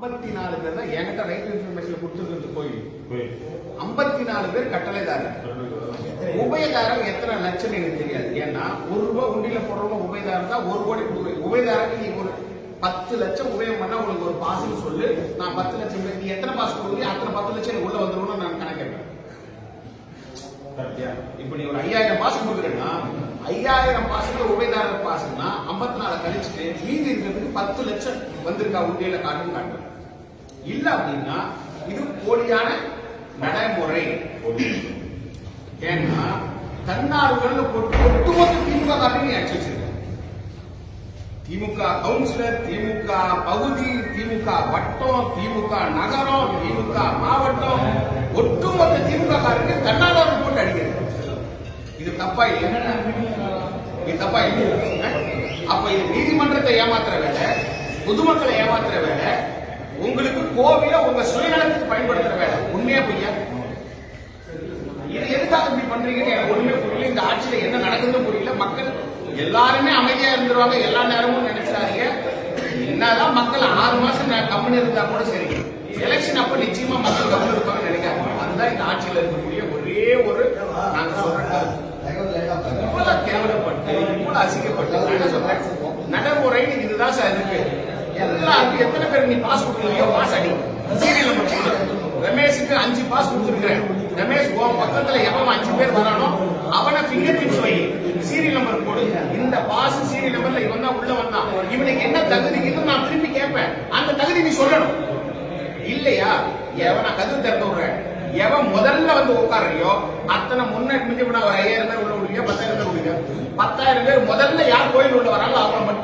ஐம்பத்தி நாலு பேர் தான் என்கிட்ட ரைட் இன்ஃபர்மேஷன் கொடுத்துருக்கு கோயில் ஐம்பத்தி நாலு பேர் கட்டளைதாரர். உபயதாரம் எத்தனை லட்சம் எனக்கு தெரியாது. ஏன்னா ஒரு ரூபாய் உண்டியில போடுறவங்க உபயதாரம் தான் ஒரு கோடி கொடுக்குறேன் உபயதாரக்கு நீ ஒரு பத்து லட்சம் உபயம் பண்ணா உங்களுக்கு ஒரு பாசுன்னு சொல்லு. நான் பத்து லட்சம் நீ எத்தனை பாசு கொடுக்குறீங்க அத்தனை பத்து லட்சம் எனக்கு உள்ள வந்துரும்னு நான் கணக்கேன் இப்ப நீ ஒரு ஐயாயிரம் பாசம் கொடுக்குறேன்னா ஐயாயிரம் பாசம்னா ஐம்பத்தி நாலு கழிச்சுட்டு மீதி இருக்கிறதுக்கு பத்து லட்சம் வந்திருக்கா உண்டியில காட்டுன்னு காட்டும் இல்ல அப்படின்னா இது போலியான நடைமுறை. ஏன்னா தன்னார்வல் போட்டு ஒட்டுமொத்த திமுக காரங்க அடிச்சு வச்சிருக்காங்க. திமுக கவுன்சிலர் திமுக பகுதி திமுக வட்டம் திமுக நகரம் திமுக மாவட்டம் ஒட்டுமொத்த திமுக காரங்க தன்னார்வல் போட்டு அடிக்கிறது இது தப்பா இல்லை இது தப்பா இல்லை அப்ப இது நீதிமன்றத்தை ஏமாத்துற வேலை பொதுமக்களை ஏமாத்துற வேலை உங்களுக்கு கோவில உங்க சுயநலத்துக்கு பயன்படுத்துற வேலை. உண்மையா பொய்யா? இது எதுக்காக இப்படி பண்றீங்கன்னு எனக்கு ஒண்ணுமே புரியல. இந்த ஆட்சியில என்ன நடக்குதுன்னு புரியல. மக்கள் எல்லாருமே அமைதியா இருந்துருவாங்க. எல்லா நேரமும் நினைச்சாதீங்க என்னதான் மக்கள் ஆறு மாசம் கம்முன்னு இருந்தா கூட சரி. எலெக்ஷன் அப்ப நிச்சயமா மக்கள் கம்முன்னு இருப்பாங்க நினைக்காங்க அதுதான் இந்த ஆட்சியில இருக்கக்கூடிய ஒரே ஒரு நாங்க சொல்ற கருத்து. இவ்வளவு கேவலப்பட்டு இவ்வளவு நடைமுறை இதுதான் சார் இருக்கு எல்லாருக்கும் எத்தனை பேர் நீ பாஸ் கொடுக்கலையோ பாஸ் அடி. சீரியல் நம்பர் சொல்லு ரமேஷுக்கு அஞ்சு பாஸ் கொடுத்துருக்கிறேன். ரமேஷ் உன் பக்கத்துல எவன் அஞ்சு பேர் வரானோ அவனை ஃபிங்கர் டிப்ஸ் வை. சீரியல் நம்பர் போடு இந்த பாஸ் சீரியல் நம்பர்ல இவன் தான் உள்ள வந்தான். இவனுக்கு என்ன தகுதி இருக்குன்னு நான் திருப்பி கேட்பேன். அந்த தகுதி நீ சொல்லணும். இல்லையா? எவனை கதவு திறந்து விடுறேன் எவன் முதல்ல வந்து உட்காரையோ அத்தனை முன்னாடி மிஞ்சி போனா ஒரு ஐயாயிரம் பேர் உள்ள விடுவீங்க பத்தாயிரம் பேர் விடுவீங்க பத்தாயிரம் பேர் முதல்ல யார் கோயில் உள்ள வராங்களோ அவங்க மட்டும்